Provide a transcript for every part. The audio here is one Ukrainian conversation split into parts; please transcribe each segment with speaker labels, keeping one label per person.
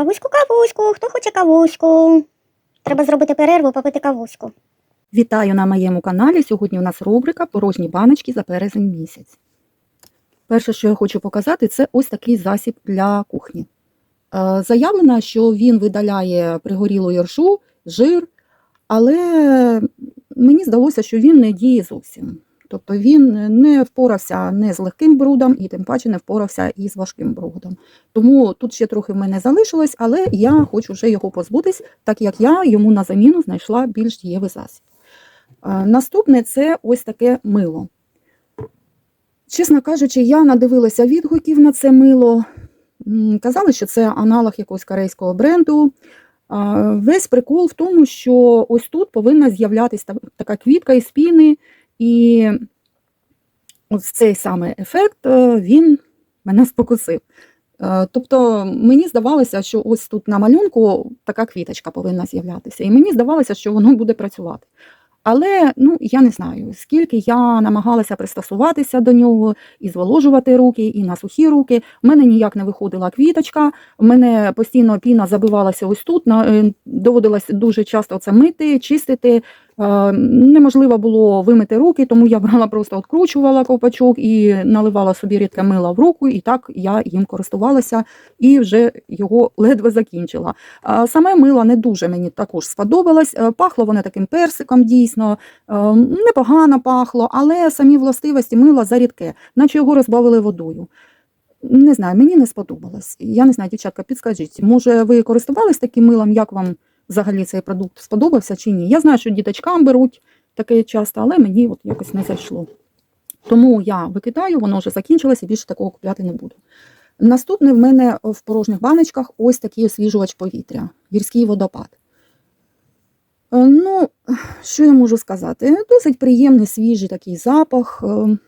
Speaker 1: Кавуську, кавуську, хто хоче кавуську? Треба зробити перерву, попити кавуську.
Speaker 2: Вітаю на моєму каналі. Сьогодні у нас рубрика Порожні баночки за березень місяць. Перше, що я хочу показати, це ось такий засіб для кухні. Е, Заявлено, що він видаляє пригорілу яршу, жир, але мені здалося, що він не діє зовсім. Тобто він не впорався не з легким брудом і тим паче не впорався із важким брудом. Тому тут ще трохи в мене залишилось, але я хочу вже його позбутись, так як я йому на заміну знайшла більш дієвий засіб. Наступне це ось таке мило. Чесно кажучи, я надивилася відгуків на це мило. Казали, що це аналог якогось корейського бренду. Весь прикол в тому, що ось тут повинна з'являтися така квітка із піни, і ось цей саме ефект е, він мене спокусив. Е, Тобто мені здавалося, що ось тут на малюнку така квіточка повинна з'являтися, і мені здавалося, що воно буде працювати. Але ну я не знаю, скільки я намагалася пристосуватися до нього і зволожувати руки, і на сухі руки. У мене ніяк не виходила квіточка. У мене постійно піна забивалася ось тут. е, Доводилось дуже часто це мити, чистити. Е, Неможливо було вимити руки, тому я брала просто откручувала ковпачок і наливала собі рідке мила в руку, і так я їм користувалася і вже його ледве закінчила. А Саме мило не дуже мені також сподобалось. Е, Пахло воно таким персиком, дійсно, Е, непогано пахло, але самі властивості мила зарідке, наче його розбавили водою. Не знаю, мені не сподобалось. Я не знаю, дівчатка, підскажіть, може ви користувались таким милом, як вам взагалі цей продукт сподобався чи ні? Я знаю, що діточкам беруть таке часто, але мені от якось не зайшло. Тому я викидаю, воно вже закінчилось і більше такого купляти не буду. Наступне в мене в порожніх баночках ось такий освіжувач повітря, гірський водопад. Е, Ну, що я можу сказати? Досить приємний свіжий такий запах. Е,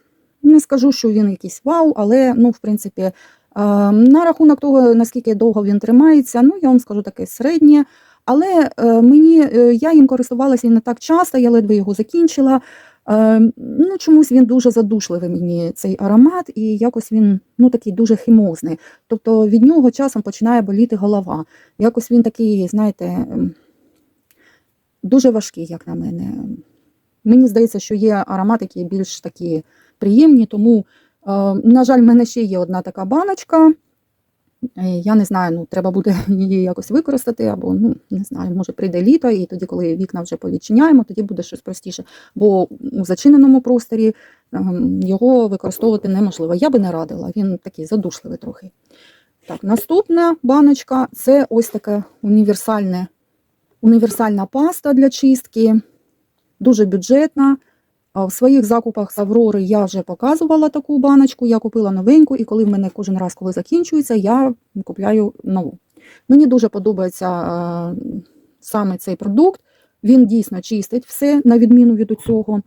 Speaker 2: Не скажу, що він якийсь вау, але ну, в принципі, е, на рахунок того, наскільки довго він тримається, ну я вам скажу таке середнє. Але е, мені е, я їм користувалася не так часто, я ледве його закінчила. Е, Ну, чомусь він дуже задушливий мені цей аромат, і якось він ну, такий дуже хімозний. Тобто від нього часом починає боліти голова. Якось він такий, знаєте, ем, дуже важкий, як на мене. Мені здається, що є аромати, які більш такі приємні, тому, на жаль, в мене ще є одна така баночка. Е, Я не знаю, ну треба буде її якось використати, або ну не знаю, може прийде літо, і тоді, коли вікна вже повідчиняємо, тоді буде щось простіше. Бо у зачиненому просторі ем, його використовувати неможливо. Я би не радила, він такий задушливий трохи. Так, наступна баночка це ось така універсальна паста для чистки, дуже бюджетна. В своїх закупах з Аврори я вже показувала таку баночку, я купила новеньку, і коли в мене кожен раз, коли закінчується, я купляю нову. Мені дуже подобається е, саме цей продукт. Він дійсно чистить все, на відміну від цього.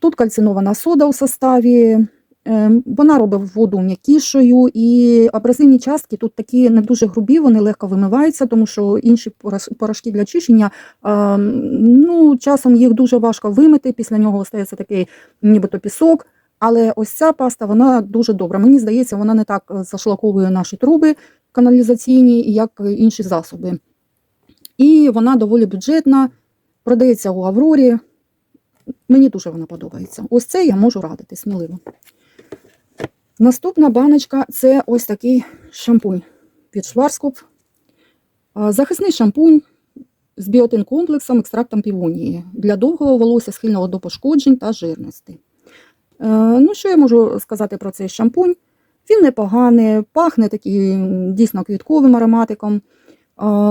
Speaker 2: Тут кальцинована сода у составі. Е, Вона робить воду м'якішою, і абразивні частки тут такі не дуже грубі, вони легко вимиваються, тому що інші порошки для чищення ну, часом їх дуже важко вимити, після нього остається такий нібито пісок. Але ось ця паста вона дуже добра. Мені здається, вона не так е, зашлаковує наші труби каналізаційні, як інші засоби. І вона доволі бюджетна, продається у Аврорі. Мені дуже вона подобається. Ось це я можу радити сміливо. Наступна баночка це ось такий шампунь від Шварцкоп. А, Захисний шампунь з біотин-комплексом, екстрактом півонії для довгого волосся, схильного до пошкоджень та жирності. Е, Ну, що я можу сказати про цей шампунь? Він непоганий, пахне таким дійсно квітковим ароматиком,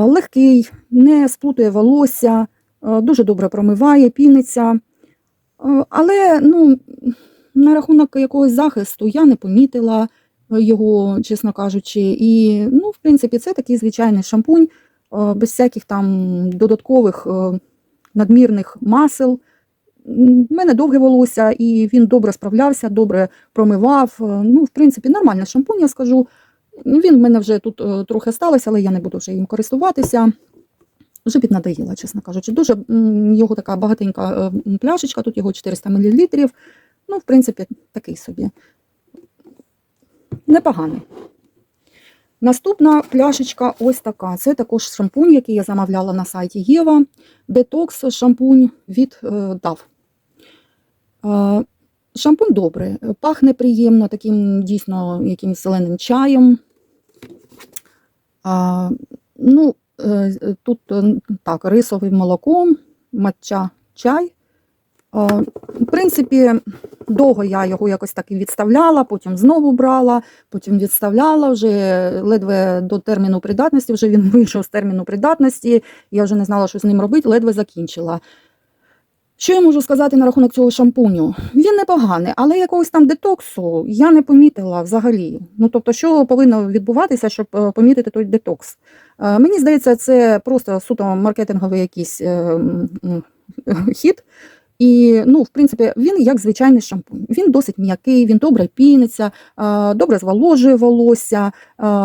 Speaker 2: легкий, не сплутує волосся, е, дуже добре промиває, піниться. Е, Але ну, на рахунок якогось захисту я не помітила е, його, чесно кажучи. І, ну, в принципі, це такий звичайний шампунь, е, без всяких там додаткових е, надмірних масел. В мене довге волосся, і він добре справлявся, добре промивав. Ну, в принципі, нормальний шампунь, я скажу. Він в мене вже тут трохи сталося, але я не буду вже їм користуватися. Вже піднадоїла, чесно кажучи. Дуже його така багатенька пляшечка, тут його 400 мл. Ну, в принципі, такий собі. Непоганий. Наступна пляшечка ось така. Це також шампунь, який я замовляла на сайті Єва. Детокс шампунь від е, DAV. Е, шампунь добрий, пахне приємно, таким дійсно якимось зеленим чаєм. Ну, е, тут так, рисовим молоком, матча чай. А, в принципі, довго я його якось так і відставляла, потім знову брала, потім відставляла вже ледве до терміну придатності, вже він вийшов з терміну придатності, я вже не знала, що з ним робити, ледве закінчила. Що я можу сказати на рахунок цього шампуню? Він непоганий, але якогось там детоксу я не помітила взагалі. Ну тобто, що повинно відбуватися, щоб е, помітити той детокс? Е, Мені здається, це просто суто маркетинговий якийсь е, хід. І, ну, в принципі, він як звичайний шампунь. Він досить м'який, він добре піниться, добре зволожує волосся.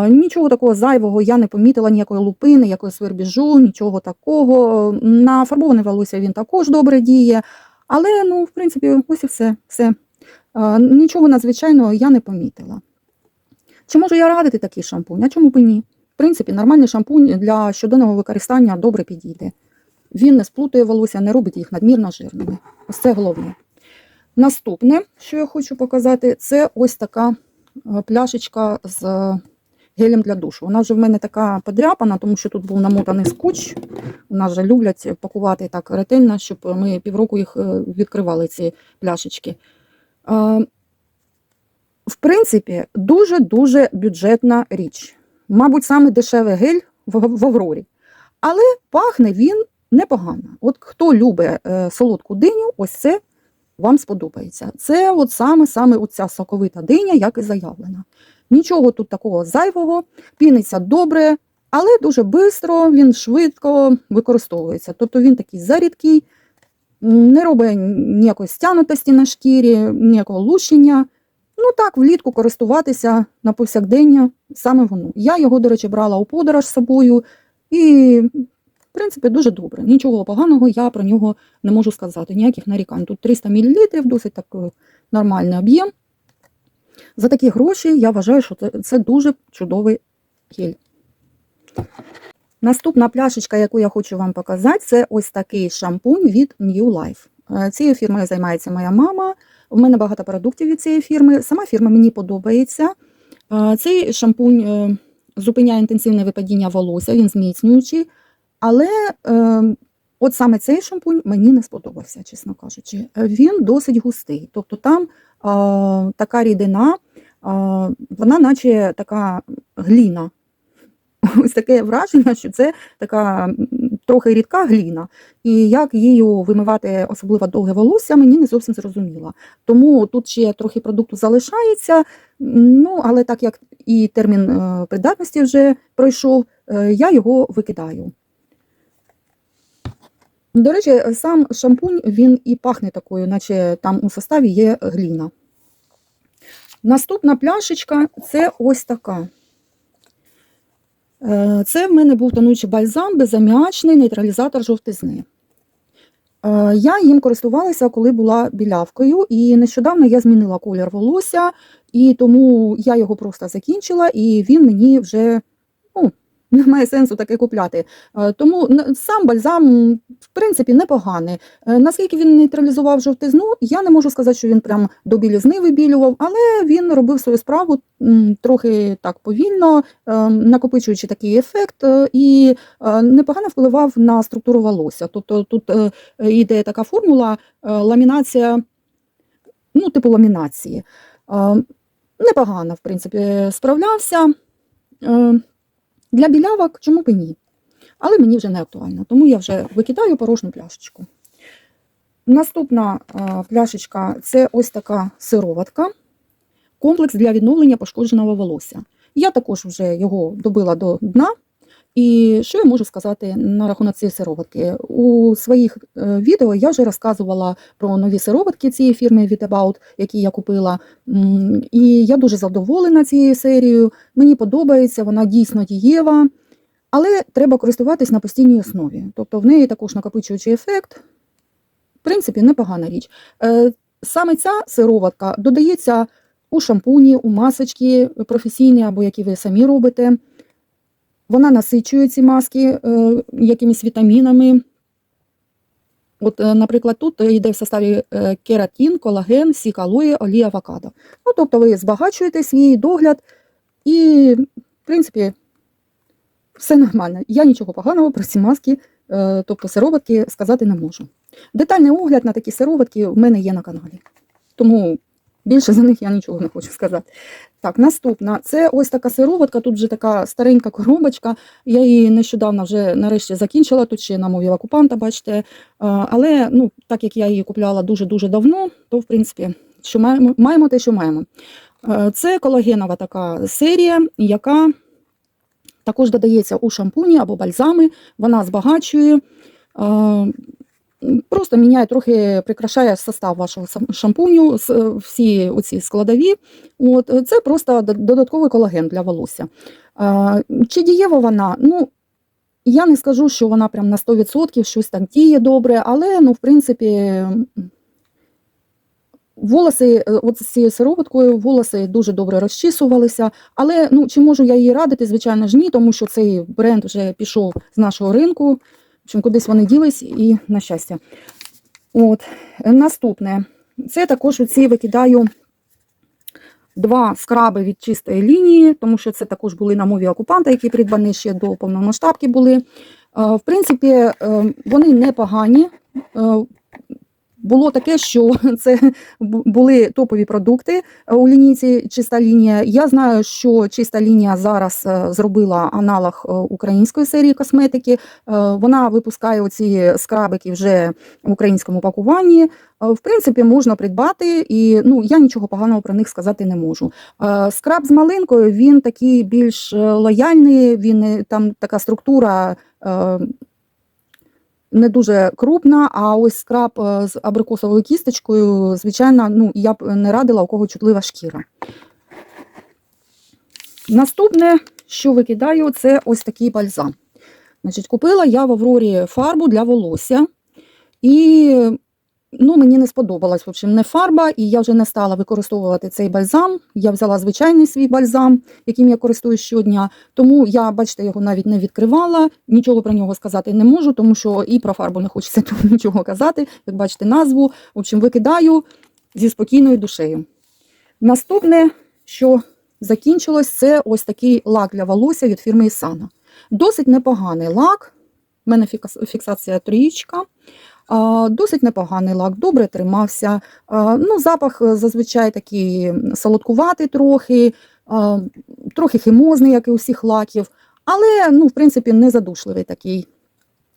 Speaker 2: Нічого такого зайвого я не помітила, ніякої лупини, якогось свербіжу, нічого такого. На фарбоване волосся він також добре діє. Але, ну, в принципі, ось і все. все. Нічого надзвичайного я не помітила. Чи можу я радити такий шампунь? А чому б і ні? В принципі, нормальний шампунь для щоденного використання добре підійде. Він не сплутує волосся, не робить їх надмірно жирними. Ось це головне. Наступне, що я хочу показати, це ось така е, пляшечка з е, гелем для душу. Вона вже в мене така подряпана, тому що тут був намотаний скотч. У нас же люблять пакувати так ретельно, щоб ми півроку їх е, відкривали, ці пляшечки. В принципі, дуже-дуже бюджетна річ. Мабуть, саме дешевий гель в Аврорі. Але пахне він непогано. От хто любить е, солодку диню, ось це вам сподобається. Це от саме саме оця соковита диня, як і заявлена. Нічого тут такого зайвого, піниться добре, але дуже швидко, він швидко використовується. Тобто він такий зарідкий, не робить ніякої стянутості на шкірі, ніякого лущення. Ну так, влітку користуватися на повсякдення саме воно. Я його, до речі, брала у подорож з собою і, в принципі, дуже добре. Нічого поганого я про нього не можу сказати, ніяких нарікань. Тут 300 мл, досить так е, нормальний об'єм. За такі гроші я вважаю, що це, це дуже чудовий гель. Наступна пляшечка, яку я хочу вам показати, це ось такий шампунь від New Life. Е, Цією фірмою займається моя мама. У мене багато продуктів від цієї фірми. Сама фірма мені подобається. Е, Цей шампунь зупиняє інтенсивне випадіння волосся, він зміцнюючий. Але е, от саме цей шампунь мені не сподобався, чесно кажучи. Е, Він досить густий. Тобто там е, така рідина, е, вона наче така гліна. Ось таке враження, що це така трохи рідка гліна. І як її вимивати особливо довге волосся, мені не зовсім зрозуміло. Тому тут ще трохи продукту залишається, ну але так як і термін е, придатності вже пройшов, е, я його викидаю. До речі, сам шампунь він і пахне такою, наче там у составі є гліна. Наступна пляшечка це ось така. Е, Це в мене був тонучий бальзам, безаміачний нейтралізатор жовтизни. Е, Я їм користувалася, коли була білявкою, і нещодавно я змінила колір волосся, і тому я його просто закінчила, і він мені вже немає сенсу таке купляти. Е, Тому сам бальзам, в принципі, непоганий. Е, Наскільки він нейтралізував жовтизну, я не можу сказати, що він прям до білізни вибілював, але він робив свою справу трохи так повільно, е, накопичуючи такий ефект, і непогано впливав на структуру волосся. Тобто тут йде така формула ламінація, ну, типу ламінації. Непогано, в принципі, справлявся. Для білявок чому б і ні? Але мені вже не актуально, тому я вже викидаю порожню пляшечку. Наступна е, пляшечка це ось така сироватка, комплекс для відновлення пошкодженого волосся. Я також вже його добила до дна. І що я можу сказати на рахунок цієї сироватки? У своїх е, відео я вже розказувала про нові сироватки цієї фірми Vitabout, які я купила. І я дуже задоволена цією серією. Мені подобається, вона дійсно дієва, але треба користуватись на постійній основі. Тобто в неї також накопичуючий ефект. В принципі, непогана річ. Е, Саме ця сироватка додається у шампуні, у масочки професійні або які ви самі робите. Вона насичує ці маски е, якимись вітамінами. От, е, наприклад, тут йде в составі е, кератин, колаген, сік алоє, олія авокадо. Ну, тобто ви збагачуєте свій догляд і, в принципі, все нормально. Я нічого поганого про ці маски, тобто сироватки, сказати не можу. Детальний огляд на такі сироватки в мене є на каналі. Тому більше за них я нічого не хочу сказати. Так, наступна це ось така сироватка, тут вже така старенька коробочка. Я її нещодавно вже нарешті закінчила, тут ще на мові окупанта, бачите. Е, Але ну, так як я її купляла дуже-дуже давно, то в принципі що маємо, маємо те, що маємо. Е, Це колагенова така серія, яка також додається у шампуні або бальзами. Вона збагачує, е, просто міняє трохи, прикрашає состав вашого шампуню, е, всі оці складові. От, е, це просто додатковий колаген для волосся. Чи дієва вона? Ну, я не скажу, що вона прям на 100% щось так діє добре, але ну, в принципі, волоси, е, от з цією сироваткою волоси дуже добре розчісувалися. Але ну, чи можу я її радити? Звичайно ж ні, тому що цей бренд вже пішов з нашого ринку. Общем, кудись вони ділись і на щастя. От. е, Наступне. Це також оці викидаю два скраби від чистої лінії, тому що це також були на мові окупанта, які придбані ще до повномасштабки були. Е, В принципі, е, вони непогані. Було таке, що це були топові продукти е, у лінійці Чиста лінія. Я знаю, що чиста лінія зараз е, зробила аналог е, української серії косметики. Вона випускає оці скрабики вже в українському пакуванні. В принципі, можна придбати, і ну я нічого поганого про них сказати не можу. Скраб з малинкою він такий більш лояльний. Він там така структура. Не дуже крупна, а ось скраб е, з абрикосовою кісточкою, звичайно, ну я б не радила, у кого чутлива шкіра. Наступне, що викидаю, це ось такий бальзам. Значить, купила я в Аврорі фарбу для волосся. І ну, мені не сподобалась в общем, не фарба, і я вже не стала використовувати цей бальзам. Я взяла звичайний свій бальзам, яким я користуюсь щодня. Тому я, бачите, його навіть не відкривала, нічого про нього сказати не можу, тому що і про фарбу не хочеться нічого казати. Як бачите, назву. В общем, викидаю зі спокійною душею. Наступне, що закінчилось, це ось такий лак для волосся від фірми Ісана. Досить непоганий лак. У мене фіксація трієчка. Досить непоганий лак, добре тримався. Ну, запах е, зазвичай такий солодкуватий трохи, трохи хімозний, як і у всіх лаків, але, ну, в принципі, не задушливий такий.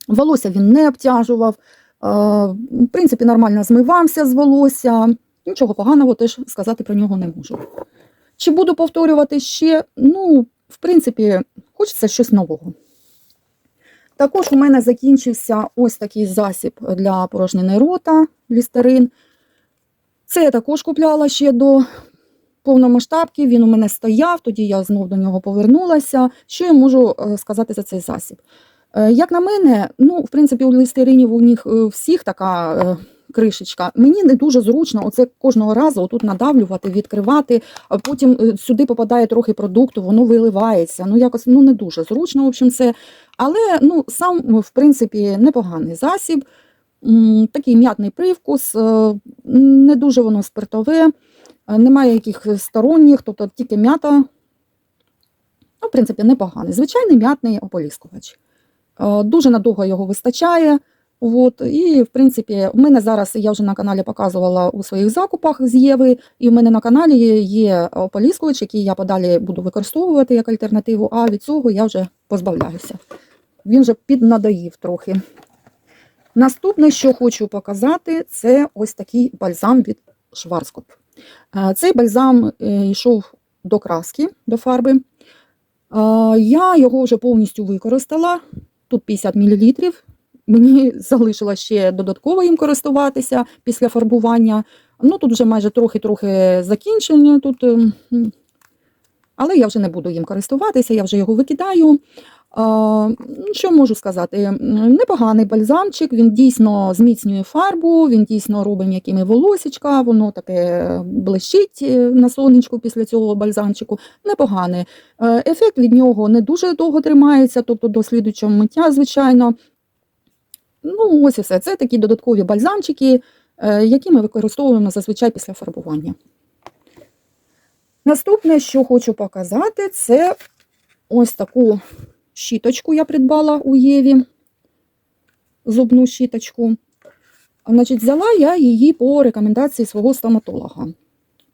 Speaker 2: Волосся він не обтяжував, в принципі, нормально змивався з волосся. Нічого поганого теж сказати про нього не можу. Чи буду повторювати ще? Ну, в принципі, хочеться щось нового. Також у мене закінчився ось такий засіб для порожнини рота, лістерин. Це я також купляла ще до повномасштабки, він у мене стояв, тоді я знов до нього повернулася. Що я можу е, сказати за цей засіб? Е, Як на мене, ну, в принципі, у лістеринів у них е, всіх така кришечка. Мені не дуже зручно оце кожного разу отут надавлювати, відкривати, а потім е, сюди попадає трохи продукту, воно виливається. Ну, якось ну, не дуже зручно, в общем, це. Але ну, сам, в принципі, непоганий засіб. Такий м'ятний привкус, е, не дуже воно спиртове, е, немає якихось сторонніх, тобто тільки м'ята. Ну, в принципі, непоганий. Звичайний м'ятний ополіскувач. Е, Дуже надовго його вистачає. От, і, в принципі, у мене зараз я вже на каналі показувала у своїх закупах з Єви, і в мене на каналі є ополіскувач, який я подалі буду використовувати як альтернативу, а від цього я вже позбавляюся. Він вже піднадоїв трохи. Наступне, що хочу показати, це ось такий бальзам від Шварцкоп. Е, Цей бальзам е, йшов до краски, до фарби. Е, Я його вже повністю використала. Тут 50 мл. Мені залишилось ще додатково їм користуватися після фарбування. Ну, тут вже майже трохи-трохи закінчення. Тут, ем, але я вже не буду їм користуватися, я вже його викидаю. Ну, Що можу сказати? Непоганий бальзамчик, він дійсно зміцнює фарбу, він дійсно робить м'якими волосічка, воно таке блищить е, на сонечку після цього бальзамчику. Непоганий. Е, Ефект від нього не дуже довго тримається, тобто до слідуючого миття, звичайно. Ну, ось і все. Це такі додаткові бальзамчики, е, які ми використовуємо зазвичай після фарбування. Наступне, що хочу показати, це ось таку щіточку я придбала у Єві. Зубну щіточку. Значить, взяла я її по рекомендації свого стоматолога.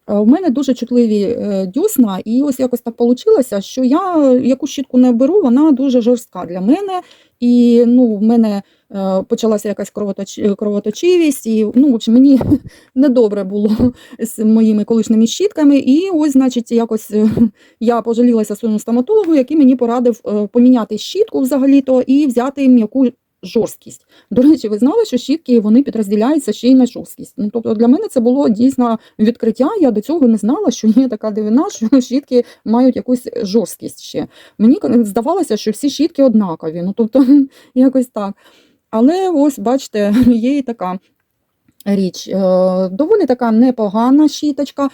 Speaker 2: Е, У мене дуже чутливі е, дюсна, і ось якось так вийшло, що я яку щітку не беру, вона дуже жорстка для мене. І ну, в мене е, почалася якась кровоточ... кровоточивість, і ну, в общем, мені недобре було з моїми колишніми щітками. І ось, значить, якось е, я пожалілася своєму стоматологу, який мені порадив е, поміняти щітку взагалі-то і взяти м'яку жорсткість. До речі, ви знали, що щітки вони підрозділяються ще й на жорсткість. Ну, тобто для мене це було дійсно відкриття. Я до цього не знала, що є така дивина, що щітки мають якусь жорсткість ще. Мені здавалося, що всі щітки однакові. Ну, тобто, якось так. Але ось, бачите, є і така річ. Е, Доволі така непогана щіточка. Е,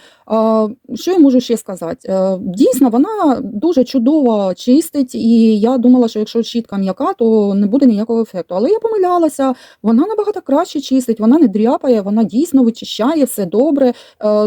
Speaker 2: Що я можу ще сказати? Е, Дійсно, вона дуже чудово чистить, і я думала, що якщо щітка м'яка, то не буде ніякого ефекту. Але я помилялася, вона набагато краще чистить, вона не дряпає, вона дійсно вичищає все добре,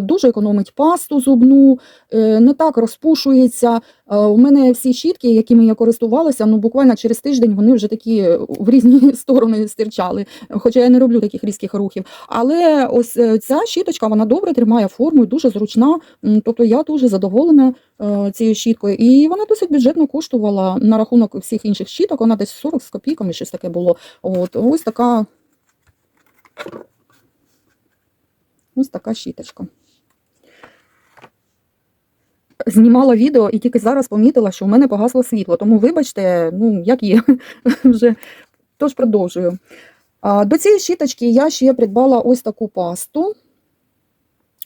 Speaker 2: дуже економить пасту зубну, не так розпушується. У мене всі щітки, якими я користувалася, ну буквально через тиждень вони вже такі в різні сторони стирчали, хоча я не роблю таких різких рухів. Але ось е, ця щіточка вона добре тримає форму і дуже зручна. Тобто я дуже задоволена е, цією щіткою. І вона досить бюджетно коштувала на рахунок всіх інших щіток. Вона десь 40 з копійками, щось таке було. От ось така. Ось така щіточка. Знімала відео і тільки зараз помітила, що в мене погасло світло. Тому, вибачте, ну як є, вже тож продовжую. До цієї щіточки я ще придбала ось таку пасту.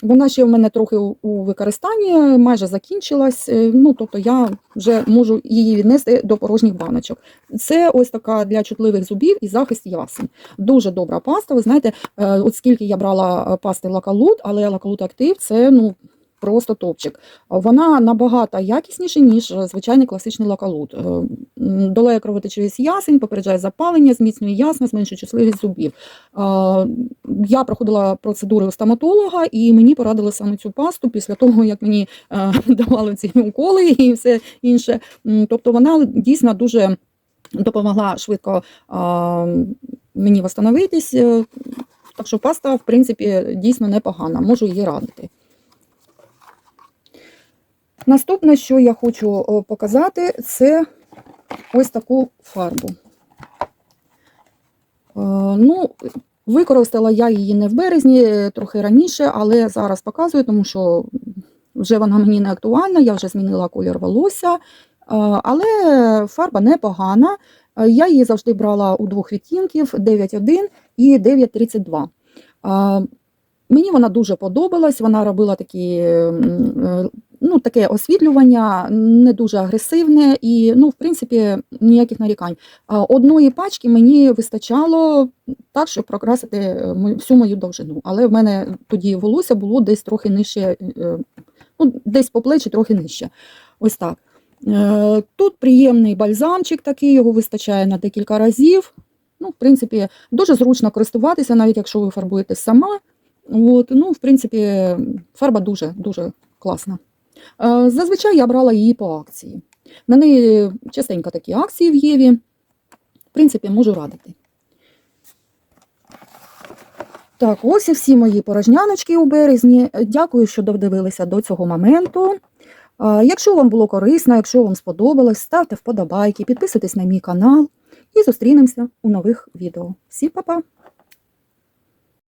Speaker 2: Вона ще в мене трохи у у використанні, майже закінчилась. е, Ну, тобто я вже можу її віднести до порожніх баночок. Це ось така для чутливих зубів і захист ясен. Дуже добра паста. Ви знаєте, е, от скільки я брала е, пасти лакалут, але лакалут актив це ну. Просто топчик. Вона набагато якісніша, ніж е, звичайний класичний лакалут. Е, Долає кровотечовість ясень, попереджає запалення, зміцнює ясна, зменшує чутливість зубів. Я проходила процедури у стоматолога, і мені порадили саме цю пасту після того, як мені е, давали ці уколи і все інше. Тобто вона дійсно дуже допомогла швидко мені восстановитись. Е, Так що паста, в принципі, дійсно непогана, можу її радити. Наступне, що я хочу показати, це ось таку фарбу. Е, Ну, використала я її не в березні, е, трохи раніше, але зараз показую, тому що вже вона мені не актуальна, я вже змінила колір волосся. Е, Але фарба непогана. Е, Я її завжди брала у двох відтінків 9.1 і 9.32. Е, Мені вона дуже подобалась, вона робила такі, е, ну, таке освітлювання, не дуже агресивне і, ну, в принципі, ніяких нарікань. Одної пачки мені вистачало так, щоб прокрасити е, всю мою довжину. Але в мене тоді волосся було десь трохи нижче, е, ну, десь по плечі трохи нижче. Ось так. Е, Тут приємний бальзамчик такий, його вистачає на декілька разів. Ну, в принципі, дуже зручно користуватися, навіть якщо ви фарбуєте сама. От, ну, в принципі, фарба дуже дуже класна. Е, Зазвичай я брала її по акції. На неї частенько такі акції в Єві. В принципі, можу радити. Так, ось і всі мої порожняночки у березні. Дякую, що додивилися до цього моменту. Е, Якщо вам було корисно, якщо вам сподобалось, ставте вподобайки, підписуйтесь на мій канал і зустрінемося у нових відео. Всім па-па!